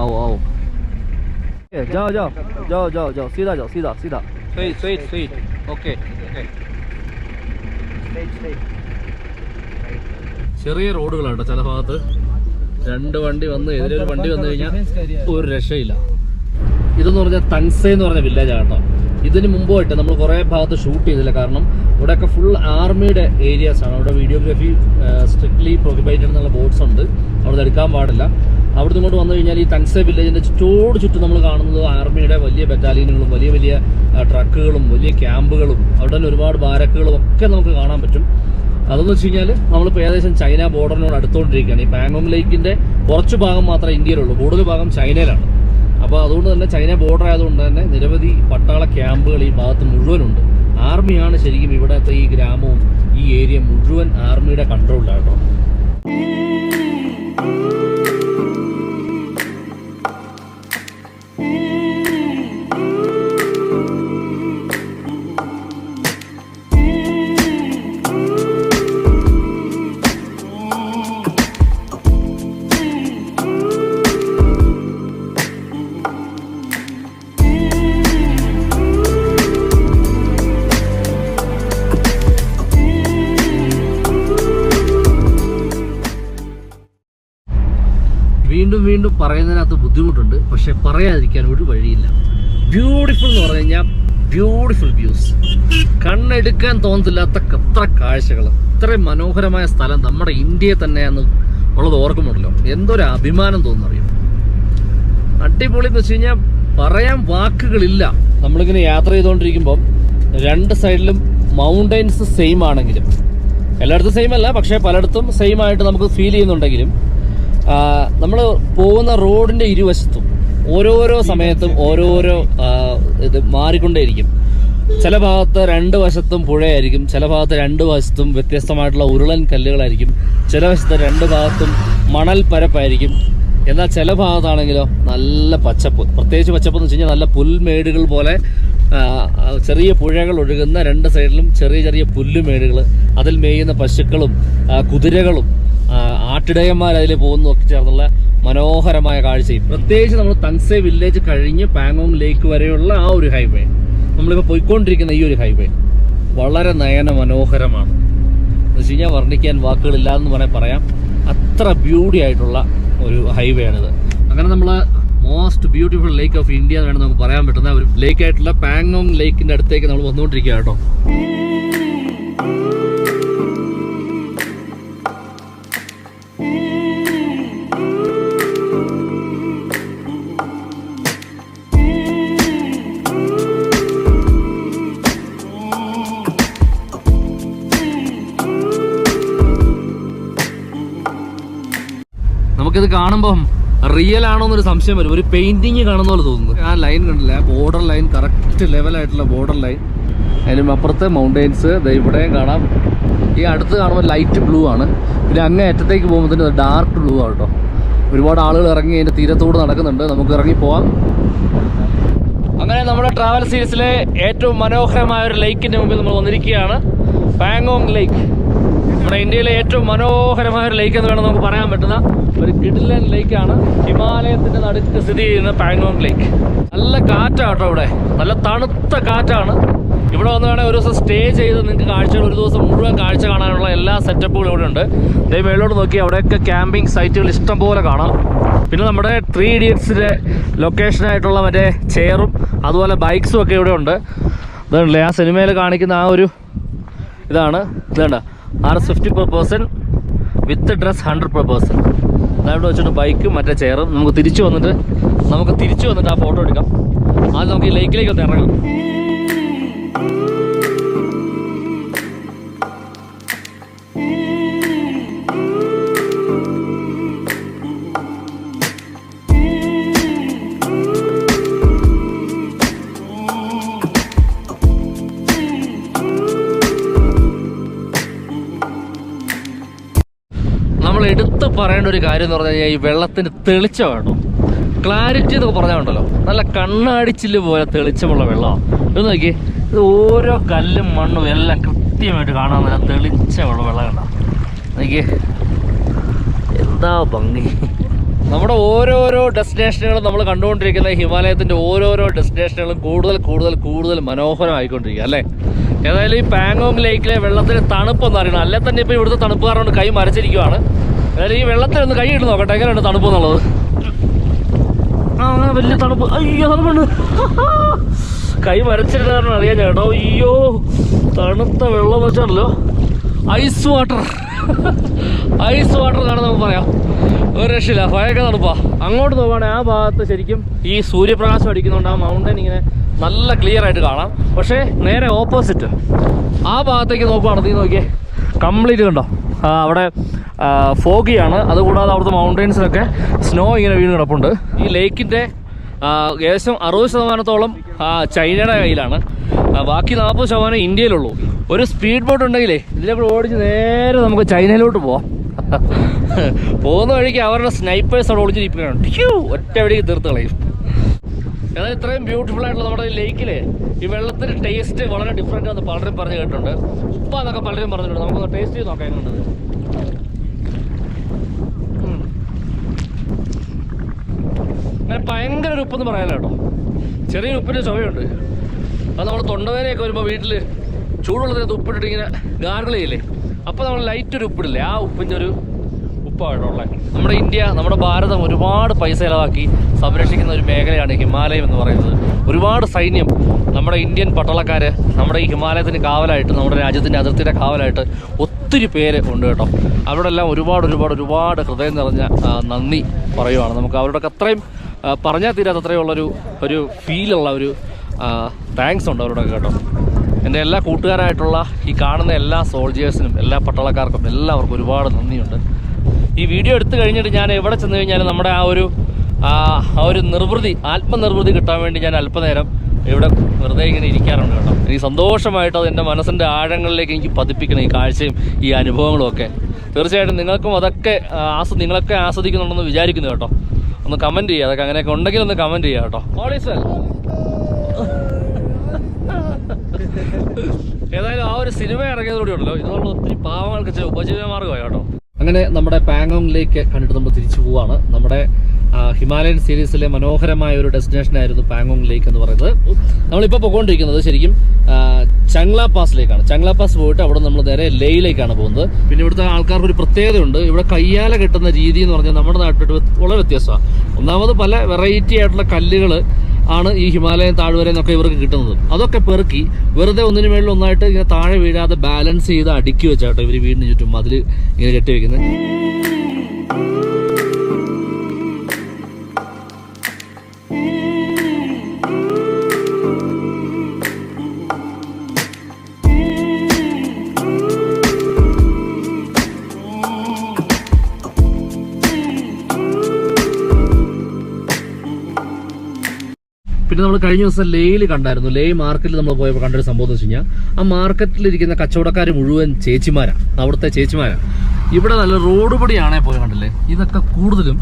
ഓ ഓ ജോ ജോ. ജോ ജോ ജോ. സീതാ ജോ സീതാ Sita. Sweet sweet sweet okay okay ചെറിയ റോഡുകളാണ് ചില ഭാഗത്ത്. രണ്ട് വണ്ടി വന്ന് എതിരൊരു വണ്ടി വന്നു കഴിഞ്ഞാൽ ഒരു രക്ഷയില്ല. ഇതെന്ന് പറഞ്ഞാൽ തൻസേ എന്ന് പറഞ്ഞ വില്ലേജ് കേട്ടോ. ഇതിന് മുമ്പായിട്ട് നമ്മൾ കുറേ ഭാഗത്ത് ഷൂട്ട് ചെയ്തില്ല. കാരണം ഇവിടെയൊക്കെ ഫുൾ ആർമിയുടെ ഏരിയാസ് ആണ്. അവിടെ വീഡിയോഗ്രാഫി സ്ട്രിക്ട്ലി പ്രൊഹിബൈറ്റഡ് എന്നുള്ള ബോർഡ്സ് ഉണ്ട്. അവിടെ എടുക്കാൻ പാടില്ല. അവിടുന്ന് ഇങ്ങോട്ട് വന്നു കഴിഞ്ഞാൽ ഈ തൻസെ വില്ലേജിന്റെ ചുറ്റോട് ചുറ്റും നമ്മൾ കാണുന്നത് ആർമിയുടെ വലിയ ബറ്റാലിയനുകളും വലിയ വലിയ ട്രക്കുകളും വലിയ ക്യാമ്പുകളും അവിടെ തന്നെ ഒരുപാട് ബാരക്കുകളും ഒക്കെ നമുക്ക് കാണാൻ പറ്റും. അതെന്ന് വെച്ച് കഴിഞ്ഞാൽ നമ്മളിപ്പോൾ ഏകദേശം ചൈന ബോർഡറിനോട് അടുത്തുകൊണ്ടിരിക്കുകയാണ് ഈ പാങ്ങോങ് ലേക്കിന്റെ കുറച്ച് ഭാഗം മാത്രമേ ഇന്ത്യയിലുള്ളൂ. കൂടുതൽ ഭാഗം ചൈനയിലാണ്. അപ്പോൾ അതുകൊണ്ട് തന്നെ ചൈന ബോർഡർ ആയതുകൊണ്ട് തന്നെ നിരവധി പട്ടാള ക്യാമ്പുകൾ ഈ ഭാഗത്ത് മുഴുവനുണ്ട്. ആർമിയാണ് ശരിക്കും ഇവിടുത്തെ ഈ ഗ്രാമവും ഈ ഏരിയ മുഴുവൻ ആർമിയുടെ കൺട്രോളിലാണ് കേട്ടോ. പക്ഷെ പറയാതിരിക്കാൻ ഒരു വഴിയില്ല. ബ്യൂട്ടിഫുൾ എന്ന് പറഞ്ഞു കഴിഞ്ഞാൽ ബ്യൂട്ടിഫുൾ വ്യൂസ് കണ്ണെടുക്കാൻ തോന്നത്തില്ലാത്ത എത്ര കാഴ്ചകൾ. ഇത്രയും മനോഹരമായ സ്ഥലം നമ്മുടെ ഇന്ത്യയെ തന്നെയാണ് ഉള്ളത് ഓർക്കുന്നുണ്ടല്ലോ. എന്തൊരു അഭിമാനം തോന്നുന്നറിയും? അടിപൊളി എന്ന് വെച്ച് കഴിഞ്ഞാൽ പറയാൻ വാക്കുകളില്ല. നമ്മളിങ്ങനെ യാത്ര ചെയ്തുകൊണ്ടിരിക്കുമ്പം രണ്ട് സൈഡിലും മൗണ്ടൈൻസ് സെയിം ആണെങ്കിലും. എല്ലായിടത്തും സെയിം അല്ല പക്ഷേ പലയിടത്തും സെയിം ആയിട്ട് നമുക്ക് ഫീൽ ചെയ്യുന്നുണ്ടെങ്കിലും നമ്മൾ പോകുന്ന റോഡിന്റെ ഇരുവശത്തും ഓരോരോ സമയത്തും ഓരോരോ ഇത് മാറിക്കൊണ്ടേയിരിക്കും. ചില ഭാഗത്ത് രണ്ട് വശത്തും പുഴയായിരിക്കും ചില ഭാഗത്ത് രണ്ട് വശത്തും വ്യത്യസ്തമായിട്ടുള്ള ഉരുളൻ കല്ലുകളായിരിക്കും ചില വശത്ത് രണ്ട് ഭാഗത്തും മണൽ പരപ്പായിരിക്കും. എന്നാൽ ചില ഭാഗത്താണെങ്കിലോ നല്ല പച്ചപ്പ് പ്രത്യേകിച്ച് പച്ചപ്പ് എന്ന് വെച്ച് കഴിഞ്ഞാൽ നല്ല പുൽമേടുകൾ പോലെ ചെറിയ പുഴകൾ ഒഴുകുന്ന രണ്ട് സൈഡിലും ചെറിയ ചെറിയ പുല്ലുമേടുകൾ അതിൽ മേയുന്ന പശുക്കളും കുതിരകളും ആട്ടിടയന്മാർ അതിൽ പോകുന്നതൊക്കെ ചേർന്നുള്ള മനോഹരമായ കാഴ്ചയും. പ്രത്യേകിച്ച് നമ്മൾ തൻസെ വില്ലേജ് കഴിഞ്ഞ് പാങ്ങോങ് ലേക്ക് വരെയുള്ള ആ ഒരു ഹൈവേ. നമ്മളിപ്പോൾ പോയിക്കൊണ്ടിരിക്കുന്ന ഈ ഒരു ഹൈവേ വളരെ നയന മനോഹരമാണ്. എന്ന് വെച്ച് കഴിഞ്ഞാൽ വർണിക്കാൻ വാക്കുകളില്ല എന്ന് പറയാം. അത്ര ബ്യൂട്ടി ആയിട്ടുള്ള ഒരു ഹൈവേ ആണിത് അങ്ങനെ നമ്മൾ most beautiful lake of India എന്ന് വേണം നമുക്ക് പറയാൻ പറ്റുന്ന ഒരു ലേക്ക് ആയിട്ടുള്ള പാങ്ങോങ് ലേക്കിന്റെ അടുത്തേക്ക് നമ്മൾ വന്നുകൊണ്ടിരിക്കുക കേട്ടോ. നമുക്കിത് കാണുമ്പം റിയൽ ആണോ എന്നൊരു സംശയം വരും. ഒരു പെയിന്റിങ് കാണുന്ന പോലെ തോന്നുന്നു. ആ ലൈൻ കണ്ടില്ല? ബോർഡർ ലൈൻ കറക്റ്റ് ലെവലായിട്ടുള്ള ബോർഡർ ലൈൻ അതിനും അപ്പുറത്തെ മൗണ്ടെയിൻസ് ഇവിടെയും കാണാം. ഈ അടുത്ത് കാണുമ്പോൾ ലൈറ്റ് ബ്ലൂ ആണ്. പിന്നെ അങ്ങേ അറ്റത്തേക്ക് പോകുമ്പോൾ തന്നെ ഡാർക്ക് ബ്ലൂ ആണ് കേട്ടോ. ഒരുപാട് ആളുകൾ ഇറങ്ങി അതിന്റെ തീരത്തോട് നടക്കുന്നുണ്ട്. നമുക്ക് ഇറങ്ങി പോവാം. അങ്ങനെ നമ്മുടെ ട്രാവൽ സീരീസിലെ ഏറ്റവും മനോഹരമായ ഒരു ലേക്കിന്റെ മുമ്പിൽ നമ്മൾ വന്നിരിക്കുകയാണ്. പാങ്ങോങ് ലേക്ക് നമ്മുടെ ഇന്ത്യയിലെ ഏറ്റവും മനോഹരമായ ഒരു ലേക്ക് എന്ന് വേണം നമുക്ക് പറയാൻ പറ്റുന്ന ഒരു കിഡിലൻ ലേക്കാണ് ഹിമാലയത്തിന്റെ നടുക്ക് സ്ഥിതി ചെയ്യുന്ന പാങ്ങോങ് ലേക്ക് നല്ല കാറ്റാട്ടോ ഇവിടെ നല്ല തണുത്ത കാറ്റാണ്. ഇവിടെ വന്ന് വേണേൽ ഒരു ദിവസം സ്റ്റേ ചെയ്ത് നിങ്ങൾക്ക് കാഴ്ചകൾ ഒരു ദിവസം മുഴുവൻ കാഴ്ച കാണാനുള്ള എല്ലാ സെറ്റപ്പുകളും ഇവിടെ ഉണ്ട്. ദേ മേളോട്ട് നോക്കി അവിടെയൊക്കെ ക്യാമ്പിംഗ് സൈറ്റുകൾ ഇഷ്ടം പോലെ കാണാം. പിന്നെ നമ്മുടെ ത്രീ ഇഡിയറ്റ്സിന്റെ ലൊക്കേഷനായിട്ടുള്ള മറ്റേ ചെയറും അതുപോലെ ബൈക്സും ഒക്കെ ഇവിടെ ഉണ്ട്. ഇതുണ്ടല്ലേ ആ സിനിമയിൽ കാണിക്കുന്ന ആ ഒരു ഇതാണ്. ഇതുണ്ട്? R fifty per person with dress hundred per person അതവിടെ വെച്ചിട്ട് ബൈക്കും മറ്റേ ചെയറും നമുക്ക് തിരിച്ചു വന്നിട്ട് നമുക്ക് തിരിച്ചു വന്നിട്ട് ആ ഫോട്ടോ എടുക്കാം. ആദ്യം നമുക്ക് ഈ ലേക്കിലേക്ക് ഒന്ന് ഇറങ്ങാം. ഒരു കാര്യം എന്ന് പറഞ്ഞു കഴിഞ്ഞാൽ ഈ വെള്ളത്തിന് തെളിച്ചം വേണം. ക്ലാരിറ്റി എന്നൊക്കെ പറഞ്ഞാൽ ഉണ്ടല്ലോ നല്ല കണ്ണാടിച്ചിൽ പോലെ തെളിച്ചമുള്ള വെള്ളമാണ്. ഇത് നോക്കി ഇത് ഓരോ കല്ലും മണ്ണും എല്ലാം കൃത്യമായിട്ട് കാണാൻ നല്ല തെളിച്ചമുള്ള വെള്ളം കണ്ട. നോക്കി എന്താ ഭംഗി. നമ്മുടെ ഓരോരോ ഡെസ്റ്റിനേഷനുകളും നമ്മൾ കണ്ടുകൊണ്ടിരിക്കുന്ന ഹിമാലയത്തിന്റെ ഓരോരോ ഡെസ്റ്റിനേഷനുകളും കൂടുതൽ കൂടുതൽ കൂടുതൽ മനോഹരമായിക്കൊണ്ടിരിക്കുക അല്ലേ? ഏതായാലും ഈ പാങ്ങോങ് ലേക്കിലെ വെള്ളത്തിന് തണുപ്പൊന്നും അറിയണം അല്ലെ തന്നെ ഇപ്പോൾ ഇവിടുത്തെ തണുപ്പ് കാരണം കൈ മരച്ചിരിക്കുവാണ് ഏതായാലും ഈ വെള്ളത്തിൽ ഒന്ന് കൈ ഇട്ട് നോക്കട്ടെ എങ്ങനെയുണ്ട് തണുപ്പ് എന്നുള്ളത്? ആ വലിയ തണുപ്പ്. അയ്യോ തണുപ്പുണ്ട്. കൈ മരച്ചിരുന്ന കാരണം അറിയാൻ ചേട്ടോ. അയ്യോ തണുത്ത വെള്ളം വെച്ചാണല്ലോ ഐസ് വാട്ടർ ഐസ് വാട്ടർ കാണാൻ നമുക്ക് പറയാം. ഒരു രക്ഷയില്ല ഭയങ്കര തണുപ്പാ. അങ്ങോട്ട് നോക്കുകയാണെങ്കിൽ ആ ഭാഗത്ത് ശരിക്കും ഈ സൂര്യപ്രകാശം അടിക്കുന്നുണ്ട് ആ മൗണ്ടൻ ഇങ്ങനെ നല്ല ക്ലിയർ ആയിട്ട് കാണാം. പക്ഷേ നേരെ ഓപ്പോസിറ്റ് ആ ഭാഗത്തേക്ക് നോക്കുകയാണെങ്കിൽ നോക്കിയേ കംപ്ലീറ്റ് കണ്ടോ? അവിടെ ഫോഗിയാണ് അതുകൂടാതെ അവിടുത്തെ മൗണ്ടൈൻസിലൊക്കെ സ്നോ ഇങ്ങനെ വീണ് കിടപ്പുണ്ട്. ഈ ലേക്കിന്റെ ഏകദേശം അറുപത് ശതമാനത്തോളം ചൈനയുടെ കയ്യിലാണ്. ബാക്കി നാൽപ്പത് ശതമാനം ഇന്ത്യയിലുള്ളൂ. ഒരു സ്പീഡ് ബോട്ട് ഉണ്ടെങ്കിലേ ഇതിലൊക്കെ ഓടിച്ച് നേരെ നമുക്ക് ചൈനയിലോട്ട് പോവാം. പോകുന്ന വഴിക്ക് അവരുടെ സ്നൈപ്പേഴ്സ് അവിടെ ഒളിച്ചിരിക്കുകയാണ് ട്യൂ ഒറ്റ വഴിക്ക് തീർത്ത് കളയും. എന്നാൽ ഇത്രയും ബ്യൂട്ടിഫുൾ ആയിട്ടുള്ള നമ്മുടെ ലേക്കിൽ ഈ വെള്ളത്തിന്റെ ടേസ്റ്റ് വളരെ ഡിഫറെന്റ് ആണെന്ന് പലരും പറഞ്ഞു കേട്ടിട്ടുണ്ട്. ഉപ്പ എന്നൊക്കെ പലരും പറഞ്ഞിട്ടുണ്ട്. നമുക്ക് ടേസ്റ്റ് ചെയ്ത് നോക്കാം കണ്ടത്. അങ്ങനെ ഭയങ്കര ഒരു ഉപ്പെന്ന് പറയാനില്ല കേട്ടോ. ചെറിയ ഉപ്പിന്റെ ചുവയുണ്ട്. അത് നമ്മൾ തൊണ്ടവേനയൊക്കെ വരുമ്പോൾ വീട്ടിൽ ചൂടുവെള്ളത്തിനകത്ത് ഉപ്പിട്ടിട്ട് ഇങ്ങനെ ഗാർഗിൾ ചെയ്യില്ലേ? അപ്പോൾ നമ്മൾ ലൈറ്റ് ഒരു ഉപ്പിടില്ലേ? ആ ഉപ്പിന്റെ ഒരു ഉപ്പാണ് ഉള്ളത് നമ്മുടെ ഇന്ത്യ നമ്മുടെ ഭാരതം ഒരുപാട് പൈസ ചിലവാക്കി സംരക്ഷിക്കുന്ന ഒരു മേഖലയാണ് ഹിമാലയം എന്ന് പറയുന്നത്. ഒരുപാട് സൈന്യം നമ്മുടെ ഇന്ത്യൻ പട്ടാളക്കാർ നമ്മുടെ ഈ ഹിമാലയത്തിന് കാവലായിട്ട് നമ്മുടെ രാജ്യത്തിന്റെ അതിർത്തിയുടെ കാവലായിട്ട് ഒത്തിരി പേര് ഉണ്ട് കേട്ടോ. അവിടെ എല്ലാം ഒരുപാട് ഒരുപാട് ഒരുപാട് ഹൃദയം നിറഞ്ഞ നന്ദി പറയുവാണ്. നമുക്ക് അവരോടൊക്കെ അത്രയും പറഞ്ഞാൽ തീരാത്ത അത്രയുള്ളൊരു ഒരു ഫീലുള്ള ഒരു താങ്ക്സ് ഉണ്ട് അവരോടൊക്കെ കേട്ടോ. എന്റെ എല്ലാ കൂട്ടുകാരായിട്ടുള്ള ഈ കാണുന്ന എല്ലാ സോൾജിയേഴ്സിനും എല്ലാ പട്ടാളക്കാർക്കും എല്ലാവർക്കും ഒരുപാട് നന്ദിയുണ്ട്. ഈ വീഡിയോ എടുത്തു കഴിഞ്ഞിട്ട് ഞാൻ എവിടെ ചെന്ന് കഴിഞ്ഞാലും നമ്മുടെ ആ ഒരു ആ ഒരു നിർവൃതി ആത്മനിർവൃതി കിട്ടാൻ വേണ്ടി ഞാൻ അല്പനേരം ഇവിടെ വെറുതെ ഇങ്ങനെ ഇരിക്കാറുണ്ട് കേട്ടോ. എനിക്ക് സന്തോഷമായിട്ട് അത് എന്റെ മനസ്സിന്റെ ആഴങ്ങളിലേക്ക് എനിക്ക് പതിപ്പിക്കണം ഈ കാഴ്ചയും ഈ അനുഭവങ്ങളും ഒക്കെ. തീർച്ചയായിട്ടും നിങ്ങൾക്കും അതൊക്കെ ആസ് നിങ്ങളൊക്കെ ആസ്വദിക്കുന്നുണ്ടെന്ന് വിചാരിക്കുന്നു കേട്ടോ. ഒന്ന് കമന്റ് ചെയ്യുക അതൊക്കെ അങ്ങനെയൊക്കെ ഉണ്ടെങ്കിൽ ഒന്ന് കമന്റ് ചെയ്യുക കേട്ടോ. ഓളീസ് ഏതായാലും ആ ഒരു സിനിമ ഇറങ്ങിയതോടെ ഉണ്ടല്ലോ. ഇതുള്ള ഒത്തിരി പാവങ്ങൾക്ക് ചില ഉപജീവന മാർഗമായി കേട്ടോ. അങ്ങനെ നമ്മുടെ പാങ്ങോങ്ങിലേക്ക് കണ്ടിട്ട് നമ്മൾ തിരിച്ചു പോവാണ്. നമ്മുടെ ഹിമാലയൻ സീരീസിലെ മനോഹരമായ ഒരു ഡെസ്റ്റിനേഷൻ ആയിരുന്നു പാങ്ങോങ് ലേക്ക് എന്ന് പറയുന്നത്. നമ്മളിപ്പോൾ പോയിക്കൊണ്ടിരിക്കുന്നത് ശരിക്കും ചങ്ല പാസിലേക്കാണ് ചങ്ല പാസ് പോയിട്ട് അവിടെ നമ്മൾ നേരെ ലേയിലേക്കാണ് പോകുന്നത്. പിന്നെ ഇവിടുത്തെ ആൾക്കാർക്ക് ഒരു പ്രത്യേകതയുണ്ട്. ഇവിടെ കയ്യാല കെട്ടുന്ന രീതി എന്ന് പറഞ്ഞാൽ നമ്മുടെ നാട്ടിൽ വളരെ വ്യത്യാസമാണ് ഒന്നാമത് പല വെറൈറ്റി ആയിട്ടുള്ള കല്ലുകൾ ആണ് ഈ ഹിമാലയൻ താഴ്വര എന്നൊക്കെ ഇവർക്ക് കിട്ടുന്നത്. അതൊക്കെ പെറുക്കി വെറുതെ ഒന്നിനു മേളിൽ ഒന്നായിട്ട് ഇങ്ങനെ താഴെ വീഴാതെ ബാലൻസ് ചെയ്ത് അടുക്കി വെച്ചാട്ടോ ഇവർ വീടിന് ചുറ്റും അതിൽ ഇങ്ങനെ കെട്ടി വെക്കുന്നത് നമ്മൾ കഴിഞ്ഞ ദിവസം ലേയിൽ കണ്ടായിരുന്നു. ലേ മാർക്കറ്റിൽ നമ്മൾ പോയപ്പോൾ കണ്ടൊരു സംഭവം എന്ന് വെച്ച് കഴിഞ്ഞാൽ ആ മാർക്കറ്റിലിരിക്കുന്ന കച്ചവടക്കാർ മുഴുവൻ ചേച്ചിമാരാണ് അവിടുത്തെ ചേച്ചിമാരാണ് ഇവിടെ നല്ല റോഡ് പടിയാണേ പോയി കണ്ടല്ലേ? ഇതൊക്കെ കൂടുതലും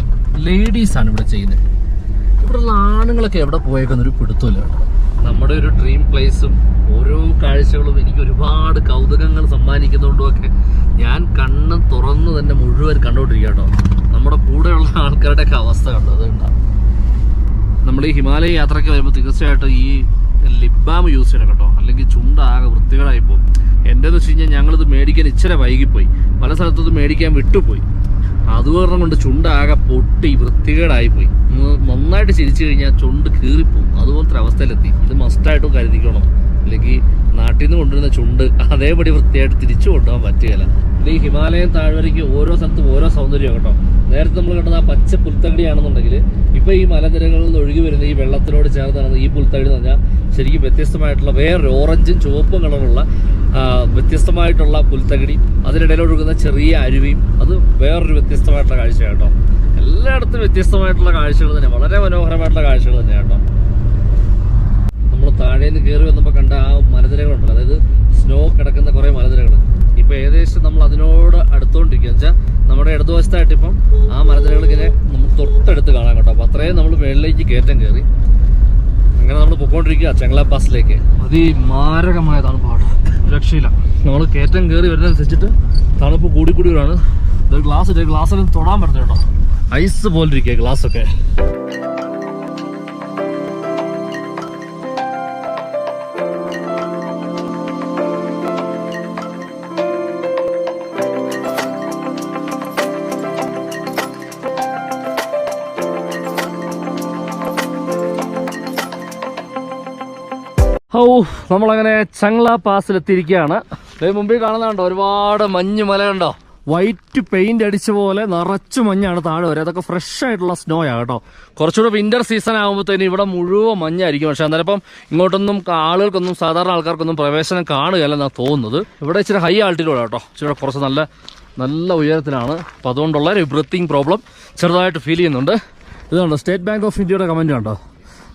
ലേഡീസാണ് ഇവിടെ ചെയ്യുന്നത്. ഇവിടെയുള്ള ആണുങ്ങളൊക്കെ എവിടെ പോയേക്കുന്നൊരു പിടുത്തമില്ല നമ്മുടെ ഒരു ഡ്രീം പ്ലേസും ഓരോ കാഴ്ചകളും എനിക്ക് ഒരുപാട് കൗതുകങ്ങൾ സമ്മാനിക്കുന്നതുകൊണ്ടുമൊക്കെ ഞാൻ കണ്ണ് തുറന്ന് തന്നെ മുഴുവൻ കണ്ടുകൊണ്ടിരിക്കുക കേട്ടോ. നമ്മുടെ കൂടെയുള്ള ആൾക്കാരുടെയൊക്കെ അവസ്ഥ കണ്ടോ? അതുകൊണ്ടാണ് നമ്മൾ ഈ ഹിമാലയ യാത്രയ്ക്ക് വരുമ്പോൾ തീർച്ചയായിട്ടും ഈ ലിപ് ബാം യൂസ് ചെയ്യണം കേട്ടോ. അല്ലെങ്കിൽ ചുണ്ട ആകെ വൃത്തികേടായി പോകും. എന്റെന്ന് വെച്ച് കഴിഞ്ഞാൽ ഞങ്ങളിത് മേടിക്കാൻ ഇച്ചിരി വൈകിപ്പോയി. പല സ്ഥലത്തും മേടിക്കാൻ വിട്ടുപോയി. അത് കൊണ്ട് കൊണ്ട് ചുണ്ടാകെ പൊട്ടി വൃത്തികേടായി പോയി. നന്നായിട്ട് ചിരിച്ചു കഴിഞ്ഞാൽ ചുണ്ട് കീറിപ്പോവും. അതുപോലത്തെ അവസ്ഥയിലെത്തി. ഇത് മസ്റ്റായിട്ടും കരുതിക്കണം. അല്ലെങ്കിൽ നാട്ടിൽ നിന്ന് കൊണ്ടുവരുന്ന ചുണ്ട് അതേപടി വൃത്തിയായിട്ട് തിരിച്ചു കൊണ്ടുപോകാൻ പറ്റുകയില്ല. ഇത് ഈ ഹിമാലയം താഴ്വരയ്ക്ക് ഓരോ സ്ഥലത്തും ഓരോ സൗന്ദര്യം കേട്ടോ. നേരത്തെ നമ്മൾ കണ്ടത് ആ പച്ച പുൽത്തകടിയാണെന്നുണ്ടെങ്കിൽ ഇപ്പൊ ഈ മലനിരകളിൽ നിന്ന് ഒഴുകി വരുന്ന ഈ വെള്ളത്തിനോട് ചേർന്ന് നടന്ന ഈ പുൽത്തകടി എന്ന് പറഞ്ഞാൽ ശരിക്കും വ്യത്യസ്തമായിട്ടുള്ള വേറൊരു ഓറഞ്ചും ചുവപ്പും കളറുള്ള വ്യത്യസ്തമായിട്ടുള്ള പുൽത്തകടി. അതിനിടയിൽ ഒഴുകുന്ന ചെറിയ അരുവിയും അത് വേറൊരു വ്യത്യസ്തമായിട്ടുള്ള കാഴ്ച കേട്ടോ. എല്ലായിടത്തും വ്യത്യസ്തമായിട്ടുള്ള കാഴ്ചകൾ തന്നെ വളരെ മനോഹരമായിട്ടുള്ള കാഴ്ചകൾ തന്നെ കേട്ടോ. നമ്മൾ താഴേന്ന് കയറി വന്നപ്പോൾ കണ്ട ആ മലനിരകളുണ്ടല്ലോ. അതായത് സ്നോ കിടക്കുന്ന കുറേ മലനിരകൾ ഇപ്പൊ ഏകദേശം നമ്മൾ അതിനോട് അടുത്തോണ്ടിരിക്കുക വെച്ചാൽ നമ്മുടെ ഇടതുവശത്തായിട്ട് ഇപ്പം ആ ഇങ്ങനെ നമുക്ക് തൊട്ടടുത്ത് കാണാൻ കേട്ടോ. അപ്പൊ അത്രയും നമ്മൾ മേളിലേക്ക് കയറ്റം കയറി. അങ്ങനെ നമ്മൾ പൊക്കോണ്ടിരിക്കുക ചെങ്ങള ബസ്സിലേക്ക്. അതിമാരകമായ തണുപ്പാണ് രക്ഷയില്ല. നമ്മൾ കയറ്റം കയറി വരുന്നതനുസരിച്ചിട്ട് തണുപ്പ് കൂടി കൂടി വരാണ് ഗ്ലാസ് ഇട്ട് ഗ്ലാസ്സിൽ തൊടാൻ പറ്റും കേട്ടോ. ഐസ് പോലെ ഇരിക്കുക ഗ്ലാസ് നമ്മളങ്ങനെ ചങ്ല പാസിലെത്തിയിരിക്കുകയാണ്. മുമ്പിൽ കാണുന്നുണ്ടോ ഒരുപാട് മഞ്ഞ് മല കണ്ടോ വൈറ്റ് പെയിന്റ് അടിച്ച പോലെ നിറച്ചു മഞ്ഞാണ് താഴെ വരെ. അതൊക്കെ ഫ്രഷ് ആയിട്ടുള്ള സ്നോ ആണ് കേട്ടോ. കുറച്ചുകൂടെ വിന്റർ സീസൺ ആകുമ്പോഴത്തേന് ഇവിടെ മുഴുവൻ മഞ്ഞായിരിക്കും. പക്ഷെ അന്നേരം ഇപ്പം ഇങ്ങോട്ടൊന്നും ആളുകൾക്കൊന്നും സാധാരണ ആൾക്കാർക്കൊന്നും പ്രവേശനം കാണുകയല്ലെന്നാണ് തോന്നുന്നത്. ഇവിടെ ഇച്ചിരി ഹൈ ആൾട്ടിലൂടെ കേട്ടോ. ഇച്ചിരി കുറച്ച് നല്ല നല്ല ഉയരത്തിലാണ്. അപ്പോൾ അതുകൊണ്ടുള്ള ഒരു ബ്രീത്തിങ് പ്രോബ്ലം ചെറുതായിട്ട് ഫീൽ ചെയ്യുന്നുണ്ട്. ഇതുണ്ടോ സ്റ്റേറ്റ് ബാങ്ക് ഓഫ് ഇന്ത്യയുടെ കമന്റ് കണ്ടോ?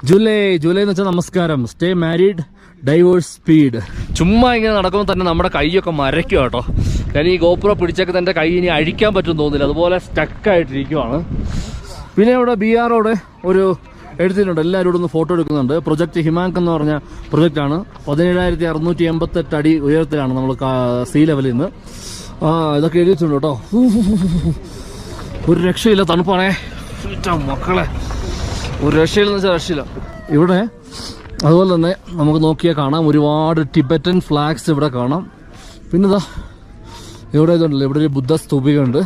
ജൂലൈ ജൂലൈ എന്ന് വെച്ചാൽ നമസ്കാരം. സ്റ്റേ മാരീഡ് ഡൈവേഴ്സ് സ്പീഡ് ചുമ്മാ ഇങ്ങനെ നടക്കുമ്പോൾ തന്നെ നമ്മുടെ കൈയൊക്കെ മരയ്ക്കും കേട്ടോ. ഞാൻ ഈ ഗോപുരം പിടിച്ചൊക്കെ തന്നെ കൈ ഇനി അഴിക്കാൻ പറ്റും തോന്നുന്നില്ല. അതുപോലെ സ്റ്റക്കായിട്ടിരിക്കുവാണ് പിന്നെ ഇവിടെ ബി ആറോടെ ഒരു എഴുത്തിട്ടുണ്ട് എല്ലാവരോടും ഒന്ന് ഫോട്ടോ എടുക്കുന്നുണ്ട്. പ്രൊജക്ട് ഹിമാങ്ക് എന്ന് പറഞ്ഞ പ്രൊജക്റ്റാണ് പതിനേഴായിരത്തി അറുന്നൂറ്റി എൺപത്തെട്ട് അടി ഉയരത്തിലാണ് നമ്മൾ സീ ലെവലിൽ നിന്ന് ആ ഇതൊക്കെ എഴുതിയിട്ടുണ്ട് കേട്ടോ. ഒരു രക്ഷയില്ല തണുപ്പാണേ. മക്കളെ. ഒരു രക്ഷയില്ലെന്ന് വെച്ചാൽ രക്ഷയില്ല. ഇവിടെ അതുപോലെ തന്നെ നമുക്ക് നോക്കിയാൽ കാണാം ഒരുപാട് ടിബറ്റൻ ഫ്ലാഗ്സ് ഇവിടെ കാണാം. പിന്നെ ഇതാ ഇവിടെ ഇതുണ്ടല്ലോ? ഇവിടെ ഒരു ബുദ്ധ സ്തൂപികയുണ്ട്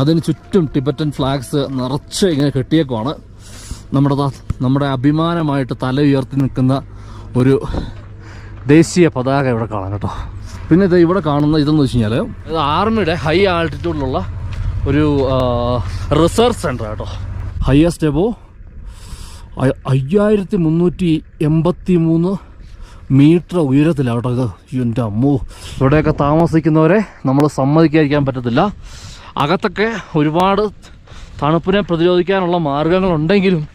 അതിന് ചുറ്റും ടിബറ്റൻ ഫ്ലാഗ്സ് നിറച്ച് ഇങ്ങനെ കെട്ടിയേക്കുവാണ്. നമ്മുടെ നമ്മുടെ അഭിമാനമായിട്ട് തല ഉയർത്തി നിൽക്കുന്ന ഒരു ദേശീയ പതാക ഇവിടെ കാണാം കേട്ടോ. പിന്നെ ഇത് ഇവിടെ കാണുന്ന ഇതെന്ന് വെച്ച് കഴിഞ്ഞാൽ ഇത് ആർമിയുടെ ഹൈ ആൾട്ടിറ്റ്യൂഡിലുള്ള ഒരു റിസർച്ച് സെന്റർ കേട്ടോ. ഹയസ്റ്റ് എബോ അയ്യായിരത്തി മുന്നൂറ്റി എൺപത്തി മൂന്ന് മീറ്റർ ഉയരത്തിലാണ് കേട്ടോ ഇത് എന്റെ അമ്മോ ഇവിടെയൊക്കെ താമസിക്കുന്നവരെ നമ്മൾ സമ്മതിക്കാതിരിക്കാൻ പറ്റത്തില്ല അകത്തൊക്കെ ഒരുപാട് തണുപ്പിനെ പ്രതിരോധിക്കാനുള്ള മാർഗങ്ങളുണ്ടെങ്കിലും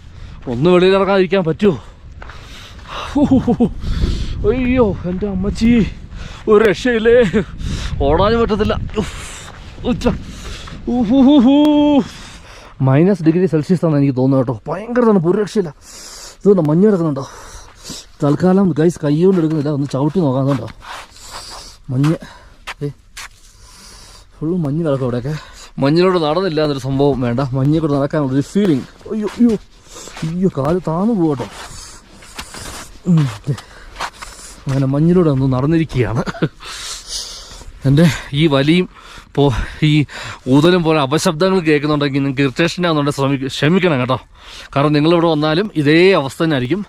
ഒന്ന് വെളിയിലിറങ്ങാതിരിക്കാൻ പറ്റുമോ അയ്യോ എന്റെ അമ്മച്ചി ഒരു രക്ഷയില്ലേ ഓടാനും പറ്റത്തില്ല. ഉച്ച. ഉഹുഹുഹു. മൈനസ് ഡിഗ്രി സെൽഷ്യസ് ആണെന്ന് എനിക്ക് തോന്നുന്നു കേട്ടോ. ഭയങ്കര തണുപ്പ് ഒരു ഇതുകൊണ്ട് മഞ്ഞ് കിടക്കുന്നുണ്ടോ? തൽക്കാലം ഗൈസ് കൈ കൊണ്ട് എടുക്കുന്നില്ല ഒന്ന് ചവിട്ടി നോക്കാന്നുണ്ടോ മഞ്ഞ്. ഏ ഫുള്ള് മഞ്ഞ് കിടക്കും അവിടെയൊക്കെ. മഞ്ഞിലോട് നടന്നില്ല എന്നൊരു സംഭവം വേണ്ട. മഞ്ഞെ കൂടെ നടക്കാനുള്ള ഒരു ഫീലിംഗ് അയ്യോ അയ്യോ. അയ്യോ കാൽ താന്നു പോകട്ടോ അങ്ങനെ മഞ്ഞിലൂടെ ഒന്ന് നടന്നിരിക്കുകയാണ്. എന്റെ ഈ വലിയും പോ ഈ ഊതലും പോലെ അപശബ്ദങ്ങൾ കേൾക്കുന്നുണ്ടെങ്കിൽ നിങ്ങൾക്ക് ഇറിറ്റേഷൻ ആകുന്നുണ്ടെങ്കിൽ ശ്രമിക്കും ക്ഷമിക്കണം കേട്ടോ. കാരണം നിങ്ങളിവിടെ വന്നാലും ഇതേ അവസ്ഥ തന്നെയായിരിക്കും.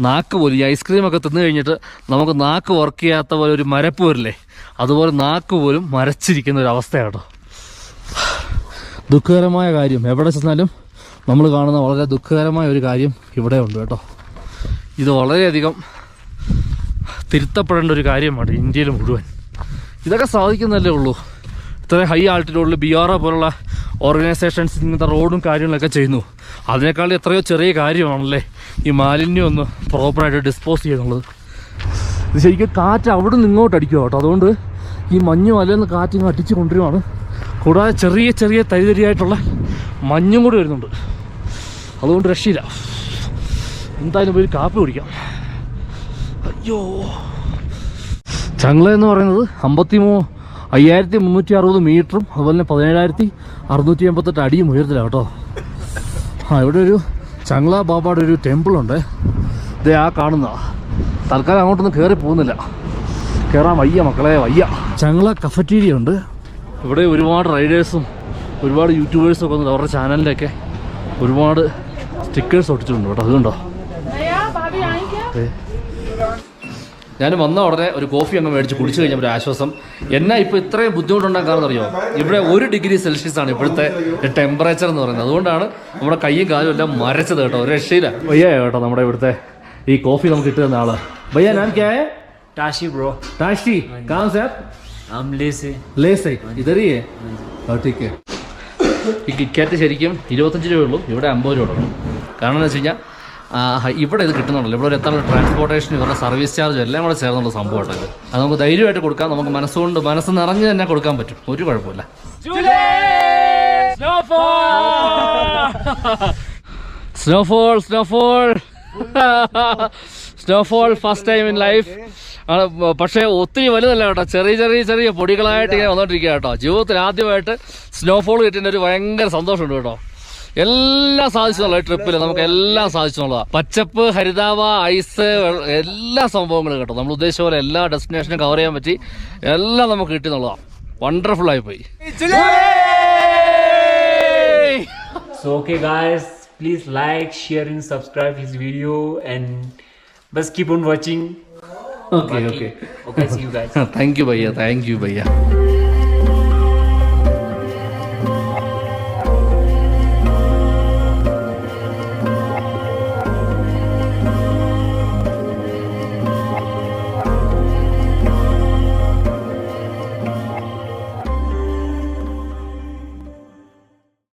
നാക്ക് പോലെ ഈ ഐസ്ക്രീമൊക്കെ തിന്നു കഴിഞ്ഞിട്ട് നമുക്ക് നാക്ക് വർക്ക് ചെയ്യാത്ത പോലെ ഒരു മരപ്പ് വരില്ലേ? അതുപോലെ നാക്ക് പോലും മരച്ചിരിക്കുന്ന ഒരു അവസ്ഥയാണ് കേട്ടോ. ദുഃഖകരമായ കാര്യം. എവിടെ ചെന്നാലും നമ്മൾ കാണുന്ന വളരെ ദുഃഖകരമായ ഒരു കാര്യം ഇവിടെ ഉണ്ട് കേട്ടോ. ഇത് വളരെയധികം തിരുത്തപ്പെടേണ്ട ഒരു കാര്യമാണ് ഇന്ത്യയിൽ മുഴുവൻ. ഇതൊക്കെ സാധിക്കുന്നതല്ലേ ഉള്ളൂ. ഇത്രയും ഹൈ ആൾട്ടിറ്റ്യൂഡിൽ ബി ആർ പോലുള്ള ഓർഗനൈസേഷൻസ് ഇങ്ങനത്തെ റോഡും കാര്യങ്ങളൊക്കെ ചെയ്യുന്നു. അതിനേക്കാൾ എത്രയോ ചെറിയ കാര്യമാണല്ലേ ഈ മാലിന്യം ഒന്ന് പ്രോപ്പറായിട്ട് ഡിസ്പോസ് ചെയ്യുന്നുള്ളത്. ഇത് ശരിക്കും കാറ്റ് അവിടെ നിന്ന് ഇങ്ങോട്ട് അടിക്കുക കേട്ടോ. അതുകൊണ്ട് ഈ മഞ്ഞ് മലയിൽ നിന്ന് കാറ്റ് ഇങ്ങ് അടിച്ച് കൊണ്ടുവരുവാണ്. കൂടാതെ ചെറിയ ചെറിയ തരിതരിയായിട്ടുള്ള മഞ്ഞും കൂടി വരുന്നുണ്ട്. അതുകൊണ്ട് രക്ഷയില്ല. എന്തായാലും പോയി കാപ്പി കുടിക്കാം. അയ്യോ. ചങ്ങള എന്ന് പറയുന്നത് അമ്പത്തി മൂ അയ്യായിരത്തി മുന്നൂറ്റി അറുപത് മീറ്ററും അതുപോലെ തന്നെ പതിനേഴായിരത്തി അറുന്നൂറ്റി എൺപത്തെട്ട് അടിയും ഉയരത്തിലാണ് കേട്ടോ. ആ ഇവിടെ ഒരു ചങ്ങല ബാബയുടെ ഒരു ടെമ്പിളുണ്ട് ഇതേ ആ കാണുന്ന തൽക്കാലം അങ്ങോട്ടൊന്നും കയറി പോകുന്നില്ല. കയറാൻ വയ്യ മക്കളെ വയ്യ. ചങ്ങള കഫറ്റീരിയ ഉണ്ട്. ഇവിടെ ഒരുപാട് റൈഡേഴ്സും ഒരുപാട് യൂട്യൂബേഴ്സും ഒക്കെ ഉണ്ട് അവരുടെ ചാനലിലൊക്കെ ഒരുപാട് സ്റ്റിക്കേഴ്സ് ഒട്ടിച്ചിട്ടുണ്ട് കേട്ടോ. അതുകൊണ്ടോ ഞാൻ വന്ന ഉടനെ ഒരു കോഫി അങ്ങ് മേടിച്ച് കുടിച്ചു കഴിഞ്ഞപ്പോൾ ഒരു ആശ്വാസം എന്നാ ഇപ്പോൾ ഇത്രയും ബുദ്ധിമുട്ടുണ്ടാക്കാന്ന് അറിയോ ഇവിടെ ഒരു ഡിഗ്രി സെൽഷ്യസ് ആണ് ഇവിടുത്തെ ടെമ്പറേച്ചർ എന്ന് പറയുന്നത് അതുകൊണ്ടാണ് നമ്മുടെ കൈയും കാലും എല്ലാം മരച്ചത് കേട്ടോ ഒരു രക്ഷയില്ല വയ്യ കേട്ടോ നമ്മുടെ ഇവിടുത്തെ ഈ കോഫി നമുക്ക് കിട്ടുന്ന ആള് ഭയ്യ ഞാൻ ക്യാ ഹൈ? टाशी ब्रो ടാഷി कहाँ से आप हम ले से ले से इधर ही है और ठीक है ഈ കിറ്റ്കാറ്റ് ശരിക്കും ഇരുപത്തഞ്ച് രൂപയേ ഉള്ളൂ ഇവിടെ അമ്പത് രൂപ ഉള്ളൂ കാരണം എന്ന് വെച്ച് കഴിഞ്ഞാൽ ആ, ഇവിടെ ഇത് കിട്ടുന്നുണ്ടല്ലോ. ഇവിടെ ഒരു എത്ര ട്രാൻസ്പോർട്ടേഷൻ ഇവരുടെ സർവീസ് ചാർജ് എല്ലാം കൂടെ ചേർന്നുള്ള സംഭവമാണ് ഇത്. അത് നമുക്ക് ധൈര്യമായിട്ട് കൊടുക്കാം. നമുക്ക് മനസ്സുകൊണ്ട് മനസ്സ് നിറഞ്ഞ് തന്നെ കൊടുക്കാൻ പറ്റും. ഒരു കുഴപ്പമില്ല. Snowfall snowfall snowfall first time in life ആണ് പക്ഷേ ഒത്തിരി വലുതല്ല കേട്ടോ. ചെറിയ ചെറിയ ചെറിയ പൊടികളായിട്ട് ഇങ്ങനെ വന്നോണ്ടിരിക്കുക കേട്ടോ. ജീവിതത്തിൽ ആദ്യമായിട്ട് സ്നോഫോൾ കിട്ടുന്ന ഒരു ഭയങ്കര സന്തോഷമുണ്ട് കേട്ടോ. എല്ലാം സാധിച്ചുള്ള ട്രിപ്പിൽ നമുക്ക് എല്ലാം സാധിച്ചെന്നുള്ളതാ പച്ചപ്പ് ഹരിതാവ ഐസ് എല്ലാ സംഭവങ്ങളും കേട്ടോ. നമ്മൾ ഉദ്ദേശിച്ച പോലെ എല്ലാ ഡെസ്റ്റിനേഷനും കവർ ചെയ്യാൻ പറ്റി. എല്ലാം നമുക്ക് കിട്ടി എന്നുള്ളതാണ്. വണ്ടർഫുൾ ആയി പോയി. So okay guys please like share and subscribe his video and best keep on watching. Okay okay okay. See you guys. Thank you ഭയ്യ thank you ഭയ്യ